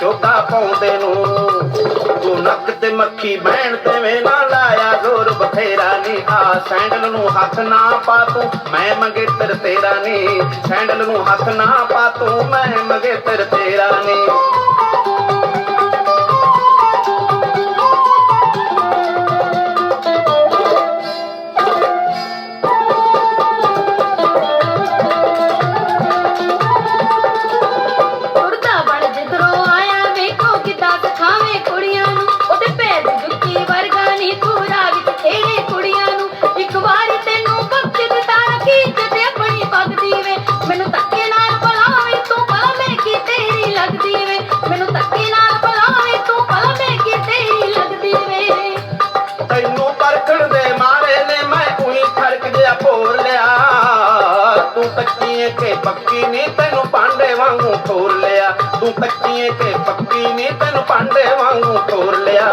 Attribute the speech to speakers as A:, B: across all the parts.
A: ਚੋਗਾ ਪਾਉਂਦੇ ਨੂੰ। ਤੂੰ ਨੱਕ ਤੇ ਮੱਖੀ ਬਹਿਣ ਤੇ ਵੇ ਨਾ ਲਾਇਆ, ਜ਼ੋਰ ਬਥੇਰਾ ਨੀ। ਆ ਸੈਂਡਲ ਨੂੰ ਹੱਥ ਨਾ ਪਾ ਤੂੰ, ਮੈਂ ਮੰਗੇ ਤੇਰ ਤੇਰਾ ਨੀ। ਸੈਂਡਲ ਨੂੰ ਹੱਥ ਨਾ ਪਾ ਤੂੰ, ਮੈਂ ਮੰਗੇ ਤੇਰ ਤੇਰਾ ਨੀ।
B: ਤੂੰ
A: ਕੱਚੀ ਏ ਪੱਕੀ ਨਹੀਂ ਤੈਨੂੰ ਪਾਂਡੇ ਵਾਂਗੂ ਠੋਰ ਲਿਆ। ਤੂੰ ਕੱਚੀ ਏ ਪੱਕੀ ਨਹੀਂ ਤੈਨੂੰ ਪਾਂਡੇ ਵਾਂਗੂ ਠੋਰ ਲਿਆ।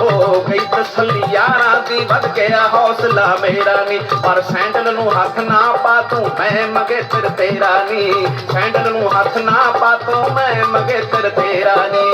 A: ਹੋ ਗਈ ਤਸੱਲੀ, ਯਾਰਾਂ ਦੀ ਵੱਧ ਗਿਆ ਹੌਸਲਾ ਮੇਰਾ ਨੀ। ਪਰ ਸੈਂਡਲ ਨੂੰ ਹੱਥ ਨਾ ਪਾ ਤੂੰ, ਮੈਂ ਮਗੇ ਤੇਰ ਤੇਰਾ ਨੀ। ਸੈਂਡਲ ਨੂੰ ਹੱਥ ਨਾ ਪਾ ਤੂੰ, ਮੈਂ ਮਗੇ ਤੇਰ ਤੇਰਾ ਨੀ।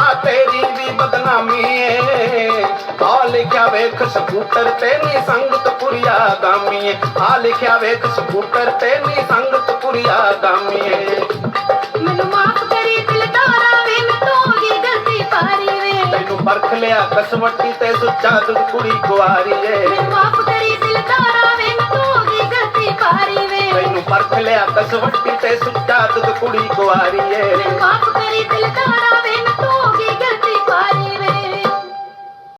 A: ਆ ਤੇਰੀ ਵੀ ਬਦਨਾਮੀ ਏ। ਆ ਲਿਖਿਆ ਵੇਖ ਸਕੂਟਰ ਤੇ ਨੀ ਸੰਗਤ ਪੁਰੀਆ ਗਾਮੀ ਏ। ਆ ਲਿਖਿਆ ਵੇਖ ਸਕੂਟਰ ਤੇ ਨੀ ਸੰਗਤ ਪੁਰੀਆ ਗਾਮੀ ਏ।
B: ਮੈਨੂੰ ਮਾਫ ਕਰੀ ਦਿਲਦਾਰਾ ਵੇ ਮੈਂ ਤੋਂ ਕੀ ਗਲਤੀ ਪਾਰੀ ਵੇ।
A: ਤੈਨੂੰ ਪਰਖ ਲਿਆ ਕਸਵੱਟੀ ਤੇ ਸੁੱਚਾ ਦੁੱਧ ਕੁੜੀ ਕੁਆਰੀ ਏ।
B: ਮੈਨੂੰ ਮਾਫ ਕਰੀ ਦਿਲਦਾਰਾ ਵੇ ਮੈਂ ਤੋਂ ਕੀ ਗਲਤੀ ਪਾਰੀ ਵੇ।
A: ਤੈਨੂੰ ਪਰਖ ਲਿਆ ਕਸਵੱਟੀ ਤੇ ਸੁੱਚਾ ਦੁੱਧ ਕੁੜੀ ਕੁਆਰੀ ਏ।